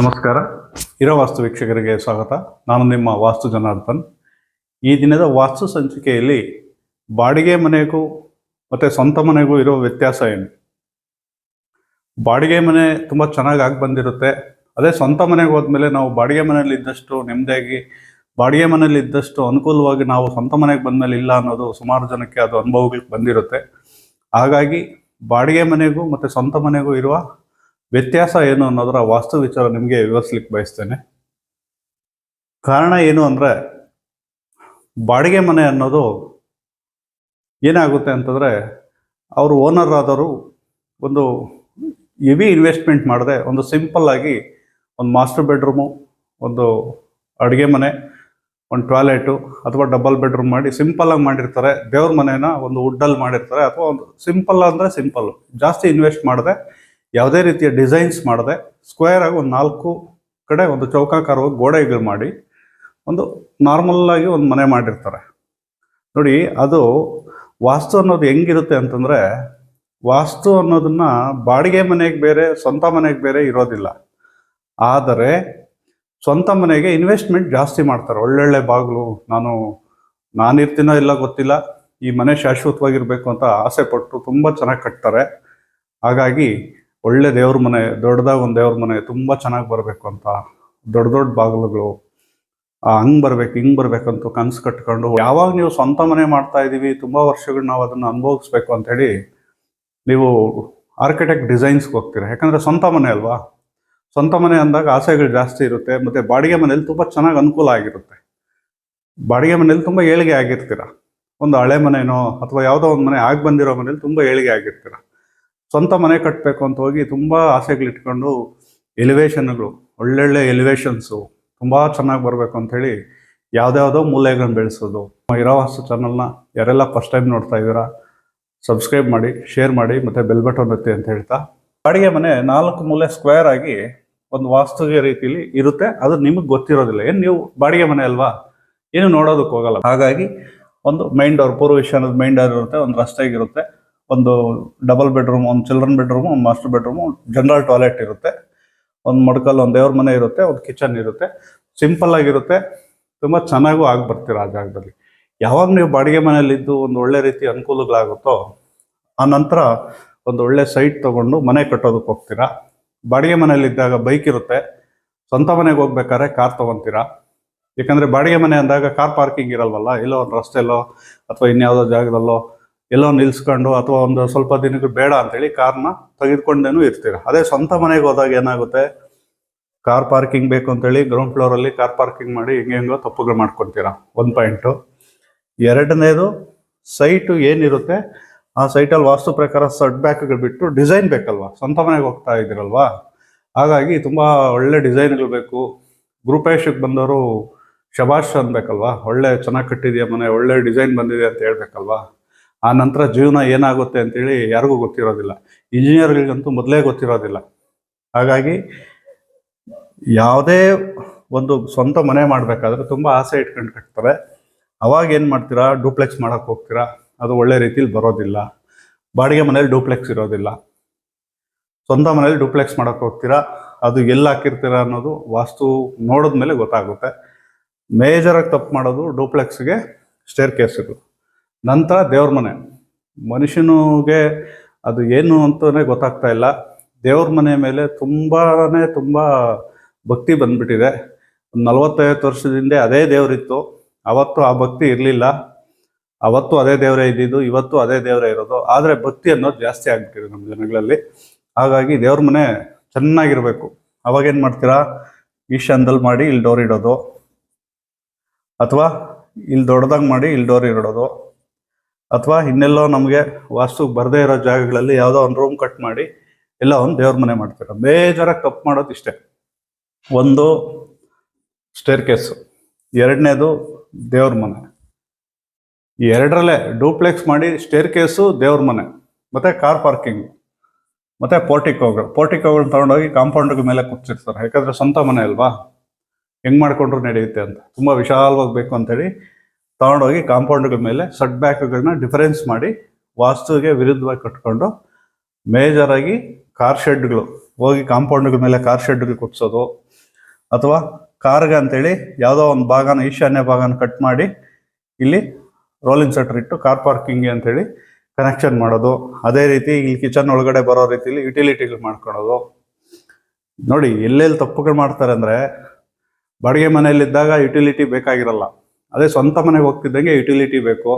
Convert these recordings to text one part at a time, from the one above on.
ನಮಸ್ಕಾರ. ಇರೋ ವಾಸ್ತು ವೀಕ್ಷಕರಿಗೆ ಸ್ವಾಗತ. ನಾನು ನಿಮ್ಮ ವಾಸ್ತು ಜನಾರ್ದನ್. ಈ ದಿನದ ವಾಸ್ತು ಸಂಚಿಕೆಯಲ್ಲಿ ಬಾಡಿಗೆ ಮನೆಗೂ ಮತ್ತು ಸ್ವಂತ ಮನೆಗೂ ಇರೋ ವ್ಯತ್ಯಾಸ ಏನು? ಬಾಡಿಗೆ ಮನೆ ತುಂಬ ಚೆನ್ನಾಗಿ ಆಗಿ ಬಂದಿರುತ್ತೆ. ಅದೇ ಸ್ವಂತ ಮನೆಗೆ ಹೋದ್ಮೇಲೆ ನಾವು ಬಾಡಿಗೆ ಮನೆಯಲ್ಲಿ ಇದ್ದಷ್ಟು ನೆಮ್ಮದಿಯಾಗಿ, ಬಾಡಿಗೆ ಮನೆಯಲ್ಲಿ ಇದ್ದಷ್ಟು ಅನುಕೂಲವಾಗಿ ನಾವು ಸ್ವಂತ ಮನೆಗೆ ಬಂದಮೇಲೆ ಇಲ್ಲ ಅನ್ನೋದು ಸುಮಾರು ಜನಕ್ಕೆ ಅದು ಅನುಭವಗಳಿಗೆ ಬಂದಿರುತ್ತೆ. ಹಾಗಾಗಿ ಬಾಡಿಗೆ ಮನೆಗೂ ಮತ್ತು ಸ್ವಂತ ಮನೆಗೂ ಇರುವ ವ್ಯತ್ಯಾಸ ಏನು ಅನ್ನೋದರ ವಾಸ್ತು ವಿಚಾರ ನಿಮಗೆ ವಿವರಿಸ್ಲಿಕ್ಕೆ ಬಯಸ್ತೇನೆ. ಕಾರಣ ಏನು ಅಂದರೆ, ಬಾಡಿಗೆ ಮನೆ ಅನ್ನೋದು ಏನಾಗುತ್ತೆ ಅಂತಂದರೆ, ಅವರು ಓನರ್ ಆದವರು ಒಂದು ಹೆವಿ ಇನ್ವೆಸ್ಟ್ಮೆಂಟ್ ಮಾಡದೆ, ಒಂದು ಸಿಂಪಲ್ಲಾಗಿ ಒಂದು ಮಾಸ್ಟರ್ ಬೆಡ್ರೂಮು ಒಂದು ಅಡುಗೆ ಮನೆ, ಒಂದು ಟಾಯ್ಲೆಟು ಅಥವಾ ಡಬಲ್ ಬೆಡ್ರೂಮ್ ಮಾಡಿ ಸಿಂಪಲ್ಲಾಗಿ ಮಾಡಿರ್ತಾರೆ. ದೇವ್ರ ಮನೇನ ಒಂದು ವುಡ್ಡಲ್ಲಿ ಮಾಡಿರ್ತಾರೆ. ಅಥವಾ ಒಂದು ಸಿಂಪಲ್ ಅಂದರೆ ಸಿಂಪಲ್ ಜಾಸ್ತಿ ಇನ್ವೆಸ್ಟ್ ಮಾಡದೆ ಯಾವುದೇ ರೀತಿಯ ಡಿಸೈನ್ಸ್ ಮಾಡದೆ ಸ್ಕ್ವೇರ್ ಆಗಿ ಒಂದು ನಾಲ್ಕು ಕಡೆ ಒಂದು ಚೌಕಾಕಾರವಾಗಿ ಗೋಡೆಗಳು ಮಾಡಿ ಒಂದು ನಾರ್ಮಲ್ಲಾಗಿ ಒಂದು ಮನೆ ಮಾಡಿರ್ತಾರೆ. ನೋಡಿ, ಅದು ವಾಸ್ತು ಅನ್ನೋದು ಹೆಂಗಿರುತ್ತೆ ಅಂತಂದರೆ ವಾಸ್ತು ಅನ್ನೋದನ್ನು ಬಾಡಿಗೆ ಮನೆಗೆ ಬೇರೆ, ಸ್ವಂತ ಮನೆಗೆ ಬೇರೆ ಇರೋದಿಲ್ಲ. ಆದರೆ ಸ್ವಂತ ಮನೆಗೆ ಇನ್ವೆಸ್ಟ್ಮೆಂಟ್ ಜಾಸ್ತಿ ಮಾಡ್ತಾರೆ. ಒಳ್ಳೊಳ್ಳೆ ಬಾಗಿಲು, ನಾನು, ನಾನಿರ್ತೀನೋ ಇಲ್ಲ ಗೊತ್ತಿಲ್ಲ, ಈ ಮನೆ ಶಾಶ್ವತವಾಗಿರಬೇಕು ಅಂತ ಆಸೆ ಪಟ್ಟು ತುಂಬ ಚೆನ್ನಾಗಿ ಕಟ್ತಾರೆ. ಹಾಗಾಗಿ ಒಳ್ಳೆ ದೇವ್ರ ಮನೆ, ದೊಡ್ಡದಾಗ ಒಂದು ದೇವ್ರ ಮನೆ ತುಂಬ ಚೆನ್ನಾಗಿ ಬರಬೇಕು ಅಂತ, ದೊಡ್ಡ ದೊಡ್ಡ ಬಾಗಿಲುಗಳು ಹಂಗೆ ಬರ್ಬೇಕು, ಹಿಂಗ್ ಬರ್ಬೇಕಂತ ಕನಸು ಕಟ್ಕೊಂಡು, ಯಾವಾಗ ನೀವು ಸ್ವಂತ ಮನೆ ಮಾಡ್ತಾ ಇದ್ದೀವಿ ತುಂಬ ವರ್ಷಗಳು ನಾವು ಅದನ್ನು ಅನುಭವಿಸ್ಬೇಕು ಅಂತೇಳಿ ನೀವು ಆರ್ಕಿಟೆಕ್ಟ್ ಡಿಸೈನ್ಸ್ಗೆ ಹೋಗ್ತೀರಾ. ಯಾಕಂದರೆ ಸ್ವಂತ ಮನೆ ಅಲ್ವಾ? ಸ್ವಂತ ಮನೆ ಅಂದಾಗ ಆಸೆಗಳು ಜಾಸ್ತಿ ಇರುತ್ತೆ, ಮತ್ತು ಬಾಡಿಗೆ ಮನೇಲಿ ತುಂಬ ಚೆನ್ನಾಗಿ ಅನುಕೂಲ ಆಗಿರುತ್ತೆ. ಬಾಡಿಗೆ ಮನೇಲಿ ತುಂಬ ಏಳಿಗೆ ಆಗಿರ್ತೀರ. ಒಂದು ಹಳೆ ಮನೆನೋ, ಅಥವಾ ಯಾವುದೋ ಒಂದು ಮನೆ ಆಗಿ ಬಂದಿರೋ ಮನೇಲಿ ತುಂಬ ಏಳಿಗೆ ಆಗಿರ್ತೀರ. ಸ್ವಂತ ಮನೆ ಕಟ್ಟಬೇಕು ಅಂತ ಹೋಗಿ ತುಂಬ ಆಸೆಗಳಿಟ್ಕೊಂಡು ಎಲಿವೇಶನ್ಗಳು ಒಳ್ಳೊಳ್ಳೆ ಎಲಿವೇಶನ್ಸು ತುಂಬ ಚೆನ್ನಾಗಿ ಬರಬೇಕು ಅಂಥೇಳಿ ಯಾವುದ್ಯಾವುದೋ ಮೂಲೆಗಳನ್ನ ಬೆಳೆಸೋದು. ಇರೋವಾಸ್ತು ಚಾನಲ್ನ ಯಾರೆಲ್ಲ ಫಸ್ಟ್ ಟೈಮ್ ನೋಡ್ತಾ ಇದ್ದೀರಾ, ಸಬ್ಸ್ಕ್ರೈಬ್ ಮಾಡಿ, ಶೇರ್ ಮಾಡಿ, ಮತ್ತು ಬೆಲ್ ಬಟನ್ ಒತ್ತಿ ಅಂತ ಹೇಳ್ತಾ. ಬಾಡಿಗೆ ಮನೆ ನಾಲ್ಕು ಮೂಲೆ ಸ್ಕ್ವೇರ್ ಆಗಿ ಒಂದು ವಾಸ್ತುಗೆ ರೀತಿಲಿ ಇರುತ್ತೆ, ಅದು ನಿಮಗೆ ಗೊತ್ತಿರೋದಿಲ್ಲ. ಏನು ನೀವು ಬಾಡಿಗೆ ಮನೆ ಅಲ್ವಾ? ಏನು ನೋಡೋದಕ್ಕೆ ಹೋಗಲ್ಲ. ಹಾಗಾಗಿ ಒಂದು ಮೈಂಡ್ ಡೋರ್ ಪೂರ್ವ ಈಶಾನ್ಯದ ಮೈನ್ ಡೋರ್ ಇರುತ್ತೆ, ಒಂದು ರಸ್ತೆಗಿರುತ್ತೆ ಒಂದು ಡಬಲ್ ಬೆಡ್ರೂಮ್ ಒಂದು ಚಿಲ್ಡ್ರನ್ ಬೆಡ್ರೂಮ್ ಒಂದು ಮಾಸ್ಟರ್ ಬೆಡ್ರೂಮ್ ಜನರಲ್ ಟಾಯ್ಲೆಟ್ ಇರುತ್ತೆ. ಒಂದು ಮಡ್ಕಲ್ ಒಂದು ದೇವ್ರ ಮನೆ ಇರುತ್ತೆ, ಒಂದು ಕಿಚನ್ ಇರುತ್ತೆ. ಸಿಂಪಲ್ ಆಗಿರುತ್ತೆ. ತುಂಬ ಚೆನ್ನಾಗೂ ಆಗಿ ಬರ್ತೀರ ಆ ಜಾಗದಲ್ಲಿ. ಯಾವಾಗ ನೀವು ಬಾಡಿಗೆ ಮನೆಯಲ್ಲಿದ್ದು ಒಂದು ಒಳ್ಳೆ ರೀತಿ ಅನುಕೂಲಗಳಾಗುತ್ತೋ, ಆ ನಂತರ ಒಂದು ಒಳ್ಳೆ ಸೈಟ್ ತಗೊಂಡು ಮನೆ ಕಟ್ಟೋದಕ್ಕೆ ಹೋಗ್ತೀರಾ? ಬಾಡಿಗೆ ಮನೆಯಲ್ಲಿದ್ದಾಗ ಬೈಕ್ ಇರುತ್ತೆ. ಸ್ವಂತ ಮನೆಗೆ ಹೋಗ್ಬೇಕಾದ್ರೆ ಕಾರ್ ತೊಗೊತೀರಾ? ಯಾಕಂದರೆ ಬಾಡಿಗೆ ಮನೆ ಅಂದಾಗ ಕಾರ್ ಪಾರ್ಕಿಂಗ್ ಇರಲ್ವಲ್ಲ? ಎಲ್ಲೋ ಒಂದು ರಸ್ತೆಯಲ್ಲೋ ಅಥವಾ ಇನ್ಯಾವುದೋ ಜಾಗದಲ್ಲೋ ಎಲ್ಲೋ ನಿಲ್ಸ್ಕೊಂಡು ಅಥವಾ ಒಂದು ಸ್ವಲ್ಪ ದಿನಕ್ಕೆ ಬೇಡ ಅಂತೇಳಿ ಕಾರ್ನ ತೆಗೆದುಕೊಂಡೇನು ಇರ್ತೀರ. ಅದೇ ಸ್ವಂತ ಮನೆಗೆ ಹೋದಾಗ ಏನಾಗುತ್ತೆ? ಕಾರ್ ಪಾರ್ಕಿಂಗ್ ಬೇಕು ಅಂತೇಳಿ ಗ್ರೌಂಡ್ ಫ್ಲೋರಲ್ಲಿ ಕಾರ್ ಪಾರ್ಕಿಂಗ್ ಮಾಡಿ ಹಿಂಗೆ ಹೆಂಗೋ ತಪ್ಪುಗಳು ಮಾಡ್ಕೊತೀರ ಒಂದು ಪಾಯಿಂಟು ಎರಡನೇದು ಸೈಟು ಏನಿರುತ್ತೆ? ಆ ಸೈಟಲ್ಲಿ ವಾಸ್ತು ಪ್ರಕಾರ ಸಡ್ ಬ್ಯಾಕ್ಗಳು ಬಿಟ್ಟು ಡಿಸೈನ್ ಬೇಕಲ್ವಾ? ಸ್ವಂತ ಮನೆಗೆ ಹೋಗ್ತಾ ಇದ್ದೀರಲ್ವಾ? ಹಾಗಾಗಿ ತುಂಬ ಒಳ್ಳೆ ಡಿಸೈನ್ಗಳು ಬೇಕು. ಗ್ರೂಪೇಶಕ್ಕೆ ಬಂದವರು ಶಬಾಷ್ ಅನ್ಬೇಕಲ್ವಾ? ಒಳ್ಳೆ ಚೆನ್ನಾಗಿ ಕಟ್ಟಿದೆಯಾ ಮನೆ? ಒಳ್ಳೆ ಡಿಸೈನ್ ಬಂದಿದೆ ಅಂತ ಹೇಳ್ಬೇಕಲ್ವಾ? ಆ ನಂತರ ಜೀವನ ಏನಾಗುತ್ತೆ ಅಂತೇಳಿ ಯಾರಿಗೂ ಗೊತ್ತಿರೋದಿಲ್ಲ. ಇಂಜಿನಿಯರ್ಗಳಿಗಂತೂ ಮೊದಲೇ ಗೊತ್ತಿರೋದಿಲ್ಲ. ಹಾಗಾಗಿ ಯಾವುದೇ ಒಂದು ಸ್ವಂತ ಮನೆ ಮಾಡಬೇಕಾದ್ರೆ ತುಂಬ ಆಸೆ ಇಟ್ಕೊಂಡು ಕಟ್ತಾರೆ. ಅವಾಗ ಏನು ಮಾಡ್ತೀರಾ? ಡೂಪ್ಲೆಕ್ಸ್ ಮಾಡೋಕ್ಕೆ ಹೋಗ್ತೀರಾ? ಅದು ಒಳ್ಳೆ ರೀತಿಲಿ ಬರೋದಿಲ್ಲ. ಬಾಡಿಗೆ ಮನೇಲಿ ಡೂಪ್ಲೆಕ್ಸ್ ಇರೋದಿಲ್ಲ. ಸ್ವಂತ ಮನೇಲಿ ಡೂಪ್ಲೆಕ್ಸ್ ಮಾಡೋಕ್ಕೆ ಹೋಗ್ತೀರಾ? ಅದು ಎಲ್ಲಿ ಹಾಕಿರ್ತೀರಾ ಅನ್ನೋದು ವಾಸ್ತು ನೋಡಿದ್ಮೇಲೆ ಗೊತ್ತಾಗುತ್ತೆ. ಮೇಜರಾಗಿ ತಪ್ಪು ಮಾಡೋದು ಡೂಪ್ಲೆಕ್ಸ್ಗೆ ಸ್ಟೇರ್ ಕೇಸ್ ಕೇಸ್ಗಳು ನಂತರ ದೇವ್ರ ಮನೆ. ಮನುಷ್ಯನಿಗೆ ಅದು ಏನು ಅಂತಲೇ ಗೊತ್ತಾಗ್ತಾ ಇಲ್ಲ. ದೇವ್ರ ಮನೆ ಮೇಲೆ ತುಂಬಾ ತುಂಬ ಭಕ್ತಿ ಬಂದ್ಬಿಟ್ಟಿದೆ. ಒಂದು ನಲವತ್ತೈವತ್ತು ವರ್ಷದಿಂದ ಅದೇ ದೇವರಿತ್ತು. ಅವತ್ತು ಆ ಭಕ್ತಿ ಇರಲಿಲ್ಲ. ಅವತ್ತು ಅದೇ ದೇವರೇ ಇದ್ದಿದ್ದು, ಇವತ್ತು ಅದೇ ದೇವರೇ ಇರೋದು. ಆದರೆ ಭಕ್ತಿ ಅನ್ನೋದು ಜಾಸ್ತಿ ಆಗ್ಬಿಟ್ಟಿದೆ ನಮ್ಮ ಜನಗಳಲ್ಲಿ. ಹಾಗಾಗಿ ದೇವ್ರ ಮನೆ ಚೆನ್ನಾಗಿರಬೇಕು. ಅವಾಗೇನು ಮಾಡ್ತೀರಾ? ಈಶಾನ್ದಲ್ಲಿ ಮಾಡಿ ಇಲ್ಲಿ ಡೋರ್ ಇಡೋದು. ಅಥವಾ ಇಲ್ಲಿ ದೊಡ್ಡದಾಗಿ ಮಾಡಿ ಇಲ್ಲಿ ಡೋರ್ ಇಡೋದು. ಅಥವಾ ಇನ್ನೆಲ್ಲೋ ನಮಗೆ ವಾಸ್ತು ಬರದೇ ಇರೋ ಜಾಗಗಳಲ್ಲಿ ಯಾವುದೋ ಒಂದು ರೂಮ್ ಕಟ್ ಮಾಡಿ ಎಲ್ಲ ಒಂದು ದೇವ್ರ ಮನೆ ಮಾಡ್ತಾರೆ? ಮೇಜರಾಗಿ ತಪ್ಪು ಮಾಡೋದು ಇಷ್ಟೇ. ಒಂದು ಸ್ಟೇರ್ ಕೇಸು ಎರಡನೇದು ದೇವ್ರ ಮನೆ. ಎರಡರಲ್ಲೇ ಡೂಪ್ಲೆಕ್ಸ್ ಮಾಡಿ ಸ್ಟೇರ್ ಕೇಸು ದೇವ್ರ ಮನೆ. ಮತ್ತು ಕಾರ್ ಪಾರ್ಕಿಂಗು ಮತ್ತು ಪೋರ್ಟಿಕೋಗಳು ಪೋರ್ಟಿಕೋಗಳನ್ನ ತೊಗೊಂಡೋಗಿ ಕಾಂಪೌಂಡ್ ಮೇಲೆ ಕೂತಿರ್ತಾರೆ ಯಾಕಂದರೆ ಸ್ವಂತ ಮನೆ ಅಲ್ವಾ? ಹೆಂಗೆ ಮಾಡಿಕೊಂಡ್ರು ನಡೆಯುತ್ತೆ ಅಂತ. ತುಂಬ ವಿಶಾಲವಾಗಿ ಬೇಕು ಅಂತೇಳಿ ತೊಗೊಂಡೋಗಿ ಕಾಂಪೌಂಡ್ಗಳ ಮೇಲೆ ಸಟ್ ಬ್ಯಾಕ್ಗಳನ್ನ ಡಿಫರೆನ್ಸ್ ಮಾಡಿ ವಾಸ್ತುವಿಗೆ ವಿರುದ್ಧವಾಗಿ ಕಟ್ಕೊಂಡು ಮೇಜರಾಗಿ ಕಾರ್ ಶೆಡ್ಗಳು ಹೋಗಿ ಕಾಂಪೌಂಡ್ಗಳ ಮೇಲೆ ಕಾರ್ ಶೆಡ್ಗಳು ಕುಟ್ಸೋದು ಅಥವಾ ಕಾರ್ಗೆ ಅಂತೇಳಿ ಯಾವುದೋ ಒಂದು ಭಾಗನ, ಈಶಾನ್ಯ ಭಾಗನ ಕಟ್ ಮಾಡಿ ಇಲ್ಲಿ ರೋಲಿಂಗ್ ಸೆಟ್ರ್ ಇಟ್ಟು ಕಾರ್ ಪಾರ್ಕಿಂಗ್ ಅಂತೇಳಿ ಕನೆಕ್ಷನ್ ಮಾಡೋದು. ಅದೇ ರೀತಿ ಇಲ್ಲಿ ಕಿಚನ್ ಒಳಗಡೆ ಬರೋ ರೀತಿಲಿ ಯುಟಿಲಿಟಿಗಳು ಮಾಡ್ಕೊಳೋದು. ನೋಡಿ, ಎಲ್ಲೆಲ್ಲಿ ತಪ್ಪುಗಳು ಮಾಡ್ತಾರೆ ಅಂದರೆ, ಬಾಡಿಗೆ ಮನೆಯಲ್ಲಿದ್ದಾಗ ಯುಟಿಲಿಟಿ ಬೇಕಾಗಿರಲ್ಲ. ಅದೇ ಸ್ವಂತ ಮನೆಗೆ ಹೋಗ್ತಿದ್ದಂಗೆ ಯುಟಿಲಿಟಿ ಬೇಕು.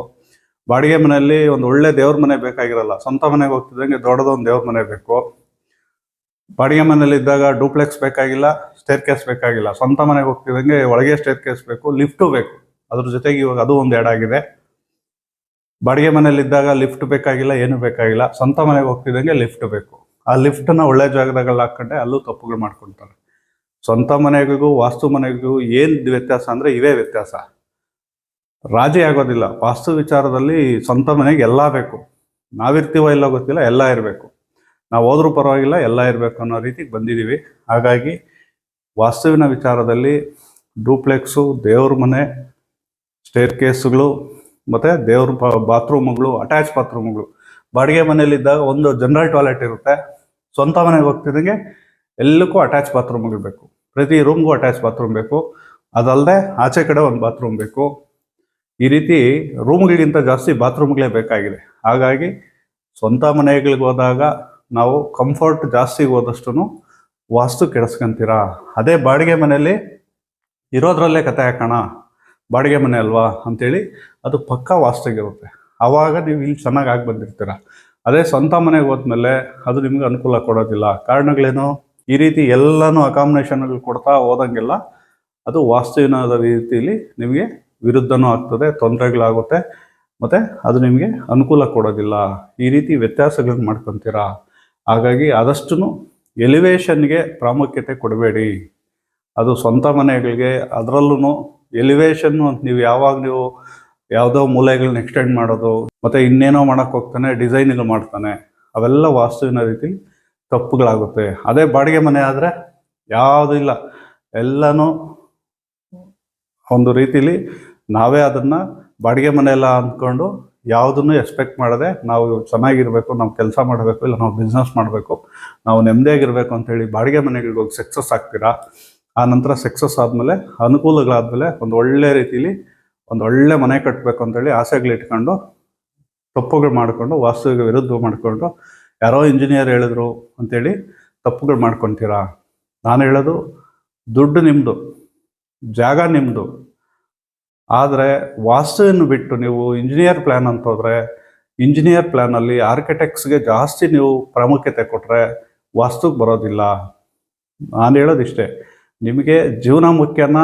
ಬಾಡಿಗೆ ಮನೆಯಲ್ಲಿ ಒಂದು ಒಳ್ಳೆ ದೇವ್ರ ಮನೆ ಬೇಕಾಗಿರಲ್ಲ, ಸ್ವಂತ ಮನೆಗೆ ಹೋಗ್ತಿದ್ದಂಗೆ ದೊಡ್ಡದೊಂದು ದೇವ್ರ ಮನೆ ಬೇಕು. ಬಾಡಿಗೆ ಮನೆಯಲ್ಲಿ ಇದ್ದಾಗ ಡೂಪ್ಲೆಕ್ಸ್ ಬೇಕಾಗಿಲ್ಲ ಸ್ಟೇರ್ ಕೇಸ್ ಬೇಕಾಗಿಲ್ಲ. ಸ್ವಂತ ಮನೆಗೆ ಹೋಗ್ತಿದ್ದಂಗೆ ಒಳಗೆ ಸ್ಟೇರ್ ಕೇಸ್ ಬೇಕು ಲಿಫ್ಟು ಬೇಕು. ಅದ್ರ ಜೊತೆಗೆ ಇವಾಗ ಅದು ಒಂದು ಆಗಿದೆ. ಬಾಡಿಗೆ ಮನೇಲಿ ಇದ್ದಾಗ ಲಿಫ್ಟ್ ಬೇಕಾಗಿಲ್ಲ, ಏನು ಬೇಕಾಗಿಲ್ಲ. ಸ್ವಂತ ಮನೆಗೆ ಹೋಗ್ತಿದ್ದಂಗೆ ಲಿಫ್ಟ್ ಬೇಕು. ಆ ಲಿಫ್ಟನ್ನ ಒಳ್ಳೆ ಜಾಗದಾಗಲ್ಲಿ ಹಾಕೊಂಡೆ ಅಲ್ಲೂ ತಪ್ಪುಗಳು ಮಾಡ್ಕೊಳ್ತಾರೆ. ಸ್ವಂತ ಮನೆಗೂ, ವಾಸ್ತು ಮನೆಗೂ ಏನು ವ್ಯತ್ಯಾಸ ಅಂದ್ರೆ ಇವೇ ವ್ಯತ್ಯಾಸ. ರಾಜಿ ಆಗೋದಿಲ್ಲ. ವಾಸ್ತು ವಿಚಾರದಲ್ಲಿ ಸ್ವಂತ ಮನೆಗೆ ಎಲ್ಲ ಬೇಕು. ನಾವಿರ್ತೀವೋ ಇಲ್ಲ ಗೊತ್ತಿಲ್ಲ, ಎಲ್ಲ ಇರಬೇಕು. ನಾವು ಹೋದ್ರೂ ಪರವಾಗಿಲ್ಲ, ಎಲ್ಲ ಇರಬೇಕು ಅನ್ನೋ ರೀತಿಗೆ ಬಂದಿದ್ದೀವಿ ಹಾಗಾಗಿ ವಾಸ್ತುವಿನ ವಿಚಾರದಲ್ಲಿ ಡೂಪ್ಲೆಕ್ಸು, ದೇವ್ರ ಮನೆ ಸ್ಟೇರ್ ಕೇಸ್ಗಳು ಮತ್ತು ದೇವ್ರ ಬಾತ್ರೂಮ್ಗಳು, ಅಟ್ಯಾಚ್ ಬಾತ್ರೂಮ್ಗಳು. ಬಾಡಿಗೆ ಮನೆಯಲ್ಲಿದ್ದಾಗ ಒಂದು ಜನರಲ್ ಟಾಯ್ಲೆಟ್ ಇರುತ್ತೆ. ಸ್ವಂತ ಮನೆಗೆ ಹೋಗ್ತಿದ್ದಂಗೆ ಎಲ್ಲಕ್ಕೂ ಅಟ್ಯಾಚ್ ಬಾತ್ರೂಮ್ಗಳು ಬೇಕು. ಪ್ರತಿ ರೂಮ್ಗೂ ಅಟ್ಯಾಚ್ ಬಾತ್ರೂಮ್ ಬೇಕು. ಅದಲ್ಲದೆ ಆಚೆ ಕಡೆ ಒಂದು ಬಾತ್ರೂಮ್ ಬೇಕು. ಈ ರೀತಿ ರೂಮ್ಗಳಿಗಿಂತ ಜಾಸ್ತಿ ಬಾತ್ರೂಮ್ಗಳೇ ಬೇಕಾಗಿದೆ. ಹಾಗಾಗಿ ಸ್ವಂತ ಮನೆಗಳಿಗೆ ಹೋದಾಗ ನಾವು ಕಂಫರ್ಟ್ ಜಾಸ್ತಿ ಹೋದಷ್ಟು ವಾಸ್ತು ಕೆಡಿಸ್ಕೊಂತೀರ? ಅದೇ ಬಾಡಿಗೆ ಮನೆಯಲ್ಲಿ ಇರೋದ್ರಲ್ಲೇ ಕತೆ ಹಾಕೋಣ, ಬಾಡಿಗೆ ಮನೆ ಅಲ್ವಾ ಅಂಥೇಳಿ ಅದು ಪಕ್ಕಾ ವಾಸ್ತುಗಿರುತ್ತೆ. ಆವಾಗ ನೀವು ಇಲ್ಲಿ ಚೆನ್ನಾಗಿ ಆಗಿ ಬಂದಿರ್ತೀರ? ಅದೇ ಸ್ವಂತ ಮನೆಗೆ ಹೋದ್ಮೇಲೆ ಅದು ನಿಮ್ಗೆ ಅನುಕೂಲ ಕೊಡೋದಿಲ್ಲ. ಕಾರಣಗಳೇನು? ಈ ರೀತಿ ಎಲ್ಲನೂ ಅಕಾಮಿನೇಷನ್ಗಳು ಕೊಡ್ತಾ ಹೋದಂಗೆಲ್ಲ ಅದು ವಾಸ್ತುವಿನ ರೀತಿಯಲ್ಲಿ ನಿಮಗೆ ವಿರುದ್ಧನೂ ಆಗ್ತದೆ, ತೊಂದರೆಗಳಾಗುತ್ತೆ. ಮತ್ತು ಅದು ನಿಮಗೆ ಅನುಕೂಲ ಕೊಡೋದಿಲ್ಲ. ಈ ರೀತಿ ವ್ಯತ್ಯಾಸಗಳನ್ನ ಮಾಡ್ಕೊತೀರಾ? ಹಾಗಾಗಿ ಆದಷ್ಟು ಎಲಿವೇಶನ್ಗೆ ಪ್ರಾಮುಖ್ಯತೆ ಕೊಡಬೇಡಿ. ಅದು ಸ್ವಂತ ಮನೆಗಳಿಗೆ ಅದರಲ್ಲೂ ಎಲಿವೇಶನ್ನು ನೀವು ಯಾವಾಗ ನೀವು ಯಾವುದೋ ಮೂಲೆಗಳನ್ನ ಎಕ್ಸ್ಟೆಂಡ್ ಮಾಡೋದು, ಮತ್ತು ಇನ್ನೇನೋ ಮಾಡೋಕ್ಕೆ ಹೋಗ್ತಾನೆ, ಡಿಸೈನ್ಗಳು ಮಾಡ್ತಾನೆ, ಅವೆಲ್ಲ ವಾಸ್ತುವಿನ ರೀತಿ ತಪ್ಪುಗಳಾಗುತ್ತೆ. ಅದೇ ಬಾಡಿಗೆ ಮನೆ ಆದರೆ ಯಾವುದೂ ಇಲ್ಲ. ಎಲ್ಲನೂ ಒಂದು ರೀತಿಲಿ ನಾವೇ ಅದನ್ನು ಬಾಡಿಗೆ ಮನೆ ಎಲ್ಲ ಅಂದ್ಕೊಂಡು ಯಾವುದನ್ನು ಎಕ್ಸ್ಪೆಕ್ಟ್ ಮಾಡದೆ ನಾವು ಚೆನ್ನಾಗಿರಬೇಕು, ನಾವು ಕೆಲಸ ಮಾಡಬೇಕು, ಇಲ್ಲ ನಾವು ಬಿಸ್ನೆಸ್ ಮಾಡಬೇಕು, ನಾವು ನೆಮ್ಮದಿಯಾಗಿರಬೇಕು ಅಂತೇಳಿ ಬಾಡಿಗೆ ಮನೆಗಳಿಗೆ ಹೋಗಿ ಸಕ್ಸಸ್ ಆಗ್ತೀರಾ? ಆ ನಂತರ ಸಕ್ಸಸ್ ಆದಮೇಲೆ, ಅನುಕೂಲಗಳಾದಮೇಲೆ ಒಂದು ಒಳ್ಳೆ ರೀತಿಲಿ ಒಂದು ಒಳ್ಳೆ ಮನೆ ಕಟ್ಟಬೇಕು ಅಂತೇಳಿ ಆಸೆಗಳಿಟ್ಕೊಂಡು ತಪ್ಪುಗಳು ಮಾಡಿಕೊಂಡು ವಾಸ್ತುವಿಗೆ ವಿರುದ್ಧ ಮಾಡಿಕೊಂಡು ಯಾರೋ ಇಂಜಿನಿಯರ್ ಹೇಳಿದ್ರು ಅಂತೇಳಿ ತಪ್ಪುಗಳು ಮಾಡ್ಕೊತೀರಾ? ನಾನು ಹೇಳೋದು, ದುಡ್ಡು ನಿಮ್ಮದು ಜಾಗ ನಿಮ್ಮದು ಆದರೆ ವಾಸ್ತುವನ್ನು ಬಿಟ್ಟು ನೀವು ಇಂಜಿನಿಯರ್ ಪ್ಲ್ಯಾನ್ ಅಂತ ಹೋದರೆ ಇಂಜಿನಿಯರ್ ಪ್ಲ್ಯಾನಲ್ಲಿ ಆರ್ಕಿಟೆಕ್ಟ್ಸ್ಗೆ ಜಾಸ್ತಿ ನೀವು ಪ್ರಾಮುಖ್ಯತೆ ಕೊಟ್ಟರೆ ವಾಸ್ತುಗೆ ಬರೋದಿಲ್ಲ. ನಾನು ಹೇಳೋದಿಷ್ಟೇ, ನಿಮಗೆ ಜೀವನ ಮುಖ್ಯನ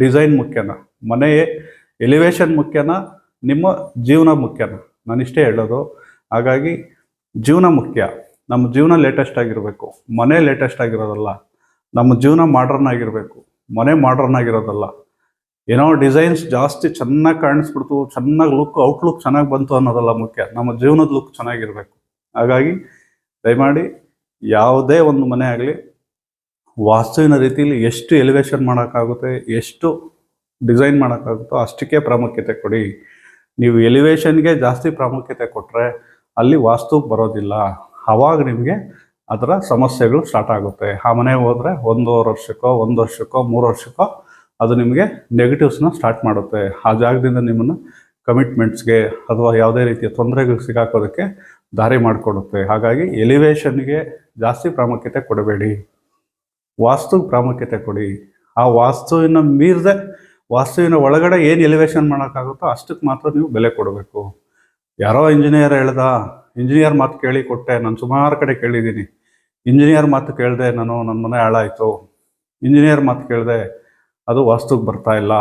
ಡಿಸೈನ್ ಮುಖ್ಯನ, ಮನೆ ಎಲಿವೇಶನ್ ಮುಖ್ಯನ, ನಿಮ್ಮ ಜೀವನ ಮುಖ್ಯನ ಇಷ್ಟೇ ಹೇಳೋದು. ಹಾಗಾಗಿ ಜೀವನ ಮುಖ್ಯ, ನಮ್ಮ ಜೀವನ ಲೇಟೆಸ್ಟ್ ಆಗಿರಬೇಕು. ಮನೆ ಲೇಟೆಸ್ಟ್ ಆಗಿರೋದಲ್ಲ, ನಮ್ಮ ಜೀವನ ಮಾಡ್ರನ್ ಆಗಿರಬೇಕು. ಮನೆ ಮಾಡ್ರನ್ ಆಗಿರೋದಲ್ಲ. ಏನೋ ಡಿಸೈನ್ಸ್ ಜಾಸ್ತಿ ಚೆನ್ನಾಗಿ ಕಾಣಿಸ್ಬಿಡ್ತು, ಚೆನ್ನಾಗಿ ಲುಕ್ ಔಟ್ಲುಕ್ ಚೆನ್ನಾಗಿ ಬಂತು ಅನ್ನೋದಲ್ಲ ಮುಖ್ಯ. ನಮ್ಮ ಜೀವನದ ಲುಕ್ ಚೆನ್ನಾಗಿರಬೇಕು. ಹಾಗಾಗಿ ದಯಮಾಡಿ ಯಾವುದೇ ಒಂದು ಮನೆ ಆಗಲಿ, ವಾಸ್ತುವಿನ ರೀತಿಯಲ್ಲಿ ಎಷ್ಟು ಎಲಿವೇಶನ್ ಮಾಡೋಕ್ಕಾಗುತ್ತೆ, ಎಷ್ಟು ಡಿಸೈನ್ ಮಾಡೋಕ್ಕಾಗುತ್ತೋ ಅಷ್ಟಕ್ಕೆ ಪ್ರಾಮುಖ್ಯತೆ ಕೊಡಿ. ನೀವು ಎಲಿವೇಶನ್ಗೆ ಜಾಸ್ತಿ ಪ್ರಾಮುಖ್ಯತೆ ಕೊಟ್ಟರೆ ಅಲ್ಲಿ ವಾಸ್ತು ಬರೋದಿಲ್ಲ. ಆವಾಗ ನಿಮಗೆ ಅದರ ಸಮಸ್ಯೆಗಳು ಸ್ಟಾರ್ಟ್ ಆಗುತ್ತೆ. ಆ ಮನೆಗೆ ಹೋದರೆ ಒಂದೂವರೆ ವರ್ಷಕ್ಕೋ, ಒಂದು ವರ್ಷಕ್ಕೋ, ಮೂರು ವರ್ಷಕ್ಕೋ ಅದು ನಿಮಗೆ ನೆಗೆಟಿವ್ಸ್ನ ಸ್ಟಾರ್ಟ್ ಮಾಡುತ್ತೆ. ಆ ಜಾಗದಿಂದ ನಿಮ್ಮನ್ನು ಕಮಿಟ್ಮೆಂಟ್ಸ್ಗೆ ಅಥವಾ ಯಾವುದೇ ರೀತಿಯ ತೊಂದರೆಗಳು ಸಿಗಾಕೋದಕ್ಕೆ ದಾರಿ ಮಾಡಿಕೊಡುತ್ತೆ. ಹಾಗಾಗಿ ಎಲಿವೇಶನ್ಗೆ ಜಾಸ್ತಿ ಪ್ರಾಮುಖ್ಯತೆ ಕೊಡಬೇಡಿ. ವಾಸ್ತು ಪ್ರಾಮುಖ್ಯತೆ ಕೊಡಿ. ಆ ವಾಸ್ತುವಿನ ಮೀರದೆ, ವಾಸ್ತುವಿನ ಒಳಗಡೆ ಏನು ಎಲಿವೇಶನ್ ಮಾಡೋಕ್ಕಾಗುತ್ತೋ ಅಷ್ಟಕ್ಕೆ ಮಾತ್ರ ನೀವು ಬೆಲೆ ಕೊಡಬೇಕು. ಯಾರೋ ಇಂಜಿನಿಯರ್ ಹೇಳ್ದ ಇಂಜಿನಿಯರ್ ಮಾತು ಕೇಳಿ ಕೊಟ್ಟೆ, ನಾನು ಸುಮಾರು ಕಡೆ ಕೇಳಿದ್ದೀನಿ. ಇಂಜಿನಿಯರ್ ಮಾತು ಕೇಳಿದೆ, ನಾನು ನನ್ನ ಮನೆ ಹಾಳಾಯಿತು. ಇಂಜಿನಿಯರ್ ಮಾತು ಕೇಳಿದೆ ಅದು ವಾಸ್ತುಗೆ ಬರ್ತಾ ಇಲ್ಲ.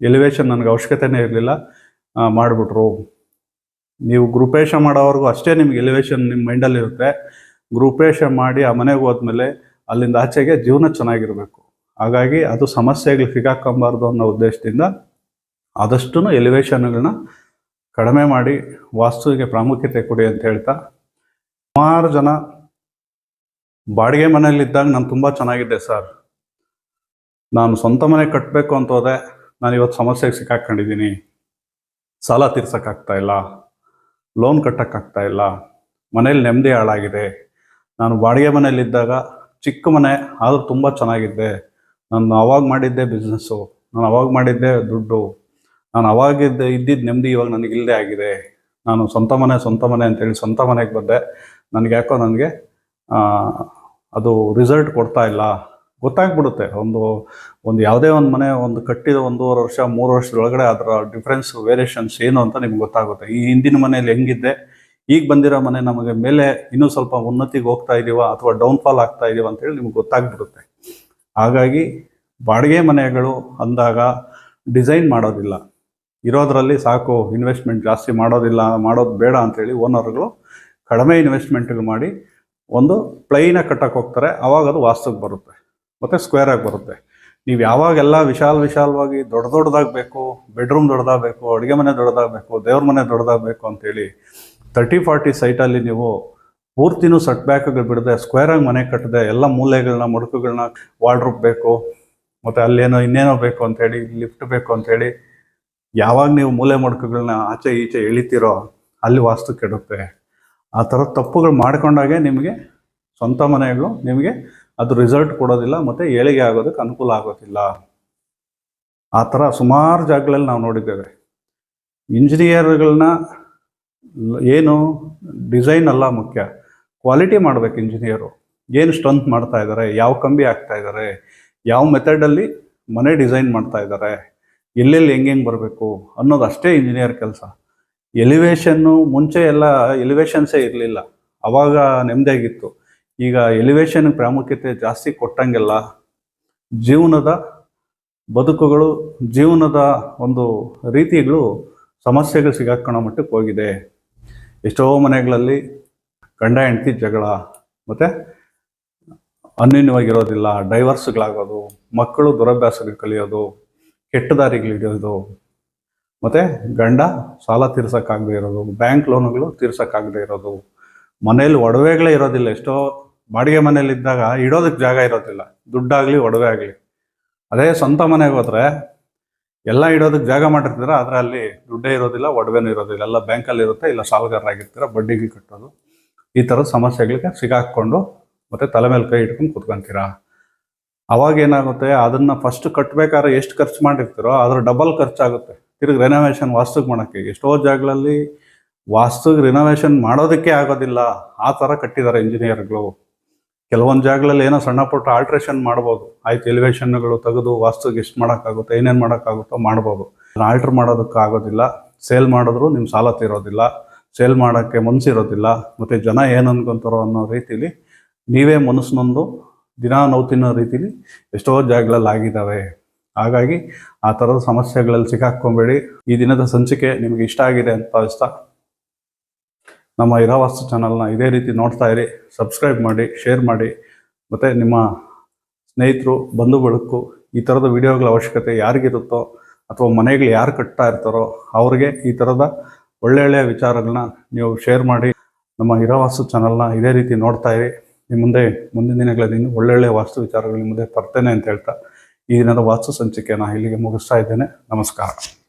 ಎಲಿವೇಶನ್ ನನಗೆ ಅವಶ್ಯಕತೆನೇ ಇರಲಿಲ್ಲ. ಮಾಡಿಬಿಟ್ರು. ನೀವು ಗ್ರೂಪೇಶ ಮಾಡೋವರೆಗೂ ಅಷ್ಟೇ ನಿಮ್ಗೆ ಎಲಿವೇಶನ್ ನಿಮ್ಮ ಮೈಂಡಲ್ಲಿ ಇರುತ್ತೆ. ಗ್ರೂಪೇಶ ಮಾಡಿ ಆ ಮನೆಗೆ ಹೋದ್ಮೇಲೆ ಅಲ್ಲಿಂದ ಆಚೆಗೆ ಜೀವನ ಚೆನ್ನಾಗಿರಬೇಕು. ಹಾಗಾಗಿ ಅದು ಸಮಸ್ಯೆಗಳು ಸಿಗಾಕೊಂಬಾರ್ದು ಅನ್ನೋ ಉದ್ದೇಶದಿಂದ ಆದಷ್ಟು ಎಲಿವೇಶನ್ಗಳನ್ನ ಕಡಿಮೆ ಮಾಡಿ ವಾಸ್ತುವಿಗೆ ಪ್ರಾಮುಖ್ಯತೆ ಕೊಡಿ ಅಂತ ಹೇಳ್ತಾ. ಸುಮಾರು ಜನ ಬಾಡಿಗೆ ಮನೆಯಲ್ಲಿದ್ದಾಗ ನಾನು ತುಂಬ ಚೆನ್ನಾಗಿದ್ದೆ ಸರ್. ನಾನು ಸ್ವಂತ ಮನೆ ಕಟ್ಟಬೇಕು ಅಂತ ಹೋದೆ, ನಾನು ಇವತ್ತು ಸಮಸ್ಯೆಗೆ ಸಿಕ್ಕಾಕೊಂಡಿದ್ದೀನಿ. ಸಾಲ ತೀರ್ಸೋಕ್ಕಾಗ್ತಾ ಇಲ್ಲ ಲೋನ್ ಕಟ್ಟೋಕ್ಕಾಗ್ತಾ ಇಲ್ಲ, ಮನೇಲಿ ನೆಮ್ಮದಿ ಹಾಳಾಗಿದೆ. ನಾನು ಬಾಡಿಗೆ ಮನೆಯಲ್ಲಿದ್ದಾಗ ಚಿಕ್ಕ ಮನೆ, ಆದರೂ ತುಂಬ ಚೆನ್ನಾಗಿದ್ದೆ. ನಾನು ಅವಾಗ ಮಾಡಿದ್ದೆ ಬಿಸ್ನೆಸ್ಸು ನಾನು ಅವಾಗ ಮಾಡಿದ್ದೆ ದುಡ್ಡು. ನಾನು ಅವಾಗಿದ್ದ ಇದ್ದಿದ್ದ ನೆಮ್ಮದಿ ಇವಾಗ ನನಗೆ ಇಲ್ಲದೆ ಆಗಿದೆ. ನಾನು ಸ್ವಂತ ಮನೆ ಸ್ವಂತ ಮನೆ ಅಂತೇಳಿ ಸ್ವಂತ ಮನೆಗೆ ಬಂದೆ. ನನಗೆ ಯಾಕೋ ನನಗೆ ಅದು ರಿಸಲ್ಟ್ ಕೊಡ್ತಾ ಇಲ್ಲ. ಗೊತ್ತಾಗ್ಬಿಡುತ್ತೆ. ಒಂದು ಒಂದು ಯಾವುದೇ ಒಂದು ಮನೆ ಒಂದು ಕಟ್ಟಿದ ಒಂದೂವರೆ ವರ್ಷ, ಮೂರು ವರ್ಷದೊಳಗಡೆ ಅದರ ಡಿಫ್ರೆನ್ಸ್ ವೇರಿಯೇಷನ್ಸ್ ಏನು ಅಂತ ನಿಮ್ಗೆ ಗೊತ್ತಾಗುತ್ತೆ. ಈ ಹಿಂದಿನ ಮನೆಯಲ್ಲಿ ಹೆಂಗಿದ್ದೆ ಈಗ ಬಂದಿರೋ ಮನೆ ನಮಗೆ ಮೇಲೆ ಇನ್ನೂ ಸ್ವಲ್ಪ ಉನ್ನತಿಗೆ ಹೋಗ್ತಾ ಇದೀವ? ಅಥವಾ ಡೌನ್ಫಾಲ್ ಆಗ್ತಾ ಇದೀವ ಅಂತೇಳಿ ನಿಮ್ಗೆ ಗೊತ್ತಾಗ್ಬಿಡುತ್ತೆ. ಹಾಗಾಗಿ ಬಾಡಿಗೆ ಮನೆಗಳು ಅಂದಾಗ ಡಿಸೈನ್ ಮಾಡೋದಿಲ್ಲ. ಇರೋದ್ರಲ್ಲಿ ಸಾಕು ಇನ್ವೆಸ್ಟ್ಮೆಂಟ್ ಜಾಸ್ತಿ ಮಾಡೋದಿಲ್ಲ, ಮಾಡೋದು ಬೇಡ ಅಂತೇಳಿ ಓನರ್ಗಳು ಕಡಿಮೆ ಇನ್ವೆಸ್ಟ್ಮೆಂಟ್ಗಳು ಮಾಡಿ ಒಂದು ಪ್ಲೈನ ಕಟ್ಟಕ್ಕೆ ಹೋಗ್ತಾರೆ. ಅವಾಗ ಅದು ವಾಸ್ತುಗೆ ಬರುತ್ತೆ. ಮತ್ತು ಸ್ಕ್ವೇರ್ ಆಗಿ ಬರುತ್ತೆ. ನೀವು ಯಾವಾಗೆಲ್ಲ ವಿಶಾಲ ವಿಶಾಲವಾಗಿ ದೊಡ್ಡ ದೊಡ್ಡದಾಗಬೇಕು ಬೆಡ್ರೂಮ್ ದೊಡ್ಡದಾಗಬೇಕು, ಅಡುಗೆ ಮನೆ ದೊಡ್ಡದಾಗಬೇಕು, ದೇವ್ರ ಮನೆ ದೊಡ್ಡದಾಗಬೇಕು ಅಂತೇಳಿ ತರ್ಟಿ ಫಾರ್ಟಿ ಸೈಟಲ್ಲಿ ನೀವು ಪೂರ್ತಿನೂ ಸಟ್ ಬ್ಯಾಕ್ಗಳು ಬಿಡದೆ ಸ್ಕ್ವೇರಾಗಿ ಮನೆ ಕಟ್ಟದೆ ಎಲ್ಲ ಮೂಲೆಗಳನ್ನ, ಮುಡುಕುಗಳನ್ನ ವಾರ್ಡ್ರೂಪ್ ಬೇಕು, ಮತ್ತು ಅಲ್ಲೇನೋ ಇನ್ನೇನೋ ಬೇಕು ಅಂತೇಳಿ ಲಿಫ್ಟ್ ಬೇಕು ಅಂತೇಳಿ ಯಾವಾಗ ನೀವು ಮೂಲೆ ಮಡಕುಗಳನ್ನ ಆಚೆ ಈಚೆ ಎಳಿತೀರೋ ಅಲ್ಲಿ ವಾಸ್ತು ಕೆಡುತ್ತೆ. ಆ ಥರ ತಪ್ಪುಗಳು ಮಾಡ್ಕೊಂಡಾಗೆ ನಿಮಗೆ ಸ್ವಂತ ಮನೆಗಳು ನಿಮಗೆ ಅದು ರಿಸಲ್ಟ್ ಕೊಡೋದಿಲ್ಲ ಮತ್ತು ಏಳಿಗೆ ಆಗೋದಕ್ಕೆ ಅನುಕೂಲ ಆಗೋದಿಲ್ಲ. ಆ ಥರ ಸುಮಾರು ಜಾಗಗಳಲ್ಲಿ ನಾವು ನೋಡಿದ್ದೇವೆ. ಇಂಜಿನಿಯರ್ಗಳನ್ನ ಏನು ಡಿಸೈನ್ ಅಲ್ಲ ಮುಖ್ಯ. ಕ್ವಾಲಿಟಿ ಮಾಡಬೇಕು ಇಂಜಿನಿಯರು. ಏನು ಸ್ಟ್ರೆಂತ್ ಮಾಡ್ತಾ ಇದ್ದಾರೆ ಯಾವ ಕಂಬಿ ಆಗ್ತಾ ಇದ್ದಾರೆ ಯಾವ ಮೆಥಡಲ್ಲಿ ಮನೆ ಡಿಸೈನ್ ಮಾಡ್ತಾ ಇದ್ದಾರೆ ಎಲ್ಲೆಲ್ಲಿ ಹೆಂಗೆ ಹೆಂಗೆ ಬರಬೇಕು ಅನ್ನೋದು ಅಷ್ಟೇ ಇಂಜಿನಿಯರ್ ಕೆಲಸ. ಎಲಿವೇಶನ್ನು ಮುಂಚೆ ಎಲ್ಲ ಎಲಿವೇಶನ್ಸೇ ಇರಲಿಲ್ಲ. ಅವಾಗ ನೆಮ್ಮದಿಯಾಗಿತ್ತು. ಈಗ ಎಲಿವೇಶನ್ ಪ್ರಾಮುಖ್ಯತೆ ಜಾಸ್ತಿ ಕೊಟ್ಟಂಗೆಲ್ಲ ಜೀವನದ ಬದುಕುಗಳು, ಜೀವನದ ಒಂದು ರೀತಿಗಳು, ಸಮಸ್ಯೆಗಳು ಸಿಗಾಕೊಳ್ಳೋ ಮಟ್ಟಕ್ಕೆ ಹೋಗಿದೆ. ಎಷ್ಟೋ ಮನೆಗಳಲ್ಲಿ ಗಂಡ, ಹೆಂಡತಿ ಜಗಳ, ಮತ್ತು ಅನ್ಯೂನ್ಯವಾಗಿರೋದಿಲ್ಲ. ಡೈವರ್ಸ್ಗಳಾಗೋದು, ಮಕ್ಕಳು ದುರಭ್ಯಾಸಗಳು ಕಲಿಯೋದು ಕೆಟ್ಟ ದಾರಿಗಳು ಹಿಡಿಯೋದು, ಮತ್ತು ಗಂಡ ಸಾಲ ತೀರ್ಸೋಕ್ಕಾಗದೇ ಇರೋದು, ಬ್ಯಾಂಕ್ ಲೋನುಗಳು ತೀರ್ಸೋಕ್ಕಾಗದೇ ಇರೋದು. ಮನೇಲಿ ಒಡವೆಗಳೇ ಇರೋದಿಲ್ಲ. ಎಷ್ಟೋ ಬಾಡಿಗೆ ಮನೇಲಿ ಇದ್ದಾಗ ಇಡೋದಕ್ಕೆ ಜಾಗ ಇರೋದಿಲ್ಲ. ದುಡ್ಡಾಗಲಿ ಒಡವೆ ಆಗಲಿ ಅದೇ ಸ್ವಂತ ಮನೆಗೆ ಹೋದ್ರೆ ಎಲ್ಲ ಇಡೋದಕ್ಕೆ ಜಾಗ ಮಾಡಿರ್ತೀರ? ಆದರೆ ಅಲ್ಲಿ ದುಡ್ಡೇ ಇರೋದಿಲ್ಲ, ಒಡವೆನೂ ಇರೋದಿಲ್ಲ. ಎಲ್ಲ ಬ್ಯಾಂಕಲ್ಲಿ ಇರುತ್ತೆ, ಇಲ್ಲ ಸಾಲಗಾರರಾಗಿರ್ತೀರ? ಬಡ್ಡಿಗೆ ಕಟ್ಟೋದು. ಈ ಥರದ ಸಮಸ್ಯೆಗಳಿಗೆ ಸಿಗಾಕ್ಕೊಂಡು ಮತ್ತೆ ತಲೆ ಮೇಲೆ ಕೈ ಇಟ್ಕೊಂಡು ಕುತ್ಕೊಂತೀರ? ಅವಾಗ ಏನಾಗುತ್ತೆ? ಅದನ್ನು ಫಸ್ಟ್ ಕಟ್ಟಬೇಕಾದ್ರೆ ಎಷ್ಟು ಖರ್ಚು ಮಾಡಿರ್ತೀರೋ, ಅದರ ಡಬಲ್ ಖರ್ಚಾಗುತ್ತೆ. ತಿರುಗಿ ರೆನೋವೇಷನ್ ವಾಸ್ತುಗೆ ಮಾಡೋಕ್ಕೆ ಎಷ್ಟೋ ಜಾಗಗಳಲ್ಲಿ ವಾಸ್ತುಗೆ ರಿನೋವೇಷನ್ ಮಾಡೋದಕ್ಕೆ ಆಗೋದಿಲ್ಲ. ಆ ಥರ ಕಟ್ಟಿದ್ದಾರೆ ಇಂಜಿನಿಯರ್ಗಳು ಕೆಲವೊಂದು ಜಾಗಗಳಲ್ಲಿ ಏನೋ ಸಣ್ಣ ಪುಟ್ಟ ಆಲ್ಟ್ರೇಷನ್ ಮಾಡ್ಬೋದು. ಆಯ್ತು ಎಲಿವೇಷನ್ಗಳು ತೆಗೆದು ವಾಸ್ತುಗೆ ಎಷ್ಟು ಮಾಡೋಕ್ಕಾಗುತ್ತೋ, ಏನೇನು ಮಾಡೋಕ್ಕಾಗುತ್ತೋ ಮಾಡ್ಬೋದು. ಆಲ್ಟ್ರ್ ಮಾಡೋದಕ್ಕೆ ಆಗೋದಿಲ್ಲ. ಸೇಲ್ ಮಾಡಿದ್ರು ನಿಮ್ಮ ಸಾಲ ತೀರೋದಿಲ್ಲ. ಸೇಲ್ ಮಾಡೋಕ್ಕೆ ಮನಸ್ಸಿರೋದಿಲ್ಲ ಮತ್ತು ಜನ ಏನು ಅನ್ಕೊಂತಾರೋ ಅನ್ನೋ ರೀತಿಲಿ ನೀವೇ ಮನಸ್ಸಿನೊಂದು ದಿನ ನೋವು ತಿನ್ನೋ ರೀತಿಲಿ ಎಷ್ಟೋ ಜಾಗಗಳಲ್ಲಿ ಆಗಿದ್ದಾವೆ. ಹಾಗಾಗಿ ಆ ಥರದ ಸಮಸ್ಯೆಗಳಲ್ಲಿ ಸಿಕ್ಕಾಕ್ಕೊಂಬೇಡಿ. ಈ ದಿನದ ಸಂಚಿಕೆ ನಿಮಗೆ ಇಷ್ಟ ಆಗಿದೆ ಅಂತ ಭಾವಿಸ್ತಾ ನಮ್ಮ ಇರಾವಾಸ್ತು ಚಾನಲ್ನ ಇದೇ ರೀತಿ ನೋಡ್ತಾ ಇರಿ ಸಬ್ಸ್ಕ್ರೈಬ್ ಮಾಡಿ ಶೇರ್ ಮಾಡಿ. ಮತ್ತು ನಿಮ್ಮ ಸ್ನೇಹಿತರು ಬಂಧು ಬಳಕು ಈ ಥರದ ವಿಡಿಯೋಗಳ ಅವಶ್ಯಕತೆ ಯಾರಿಗಿರುತ್ತೋ ಅಥವಾ ಮನೆಗಳು ಯಾರು ಕಟ್ತಾ ಇರ್ತಾರೋ ಅವ್ರಿಗೆ ಈ ಥರದ ಒಳ್ಳೊಳ್ಳೆಯ ವಿಚಾರಗಳನ್ನ ನೀವು ಶೇರ್ ಮಾಡಿ. ನಮ್ಮ ಇರಾವಾಸ್ತು ಚಾನಲ್ನ ಇದೇ ರೀತಿ ನೋಡ್ತಾ ಇರಿ. ನಿಮ್ಮ ಮುಂದೆ ಮುಂದಿನ ದಿನಗಳಲ್ಲಿ ಇನ್ನೂ ಒಳ್ಳೊಳ್ಳೆ ವಾಸ್ತು ವಿಚಾರಗಳು ನಿಮ್ಮ ಮುಂದೆ ತರ್ತೇನೆ ಅಂತ ಹೇಳ್ತಾ ಈ ದಿನದ ವಾಸ್ತು ಸಂಚಿಕೆಯನ್ನು ಇಲ್ಲಿಗೆ ಮುಗಿಸ್ತಾ ಇದ್ದೇನೆ. ನಮಸ್ಕಾರ.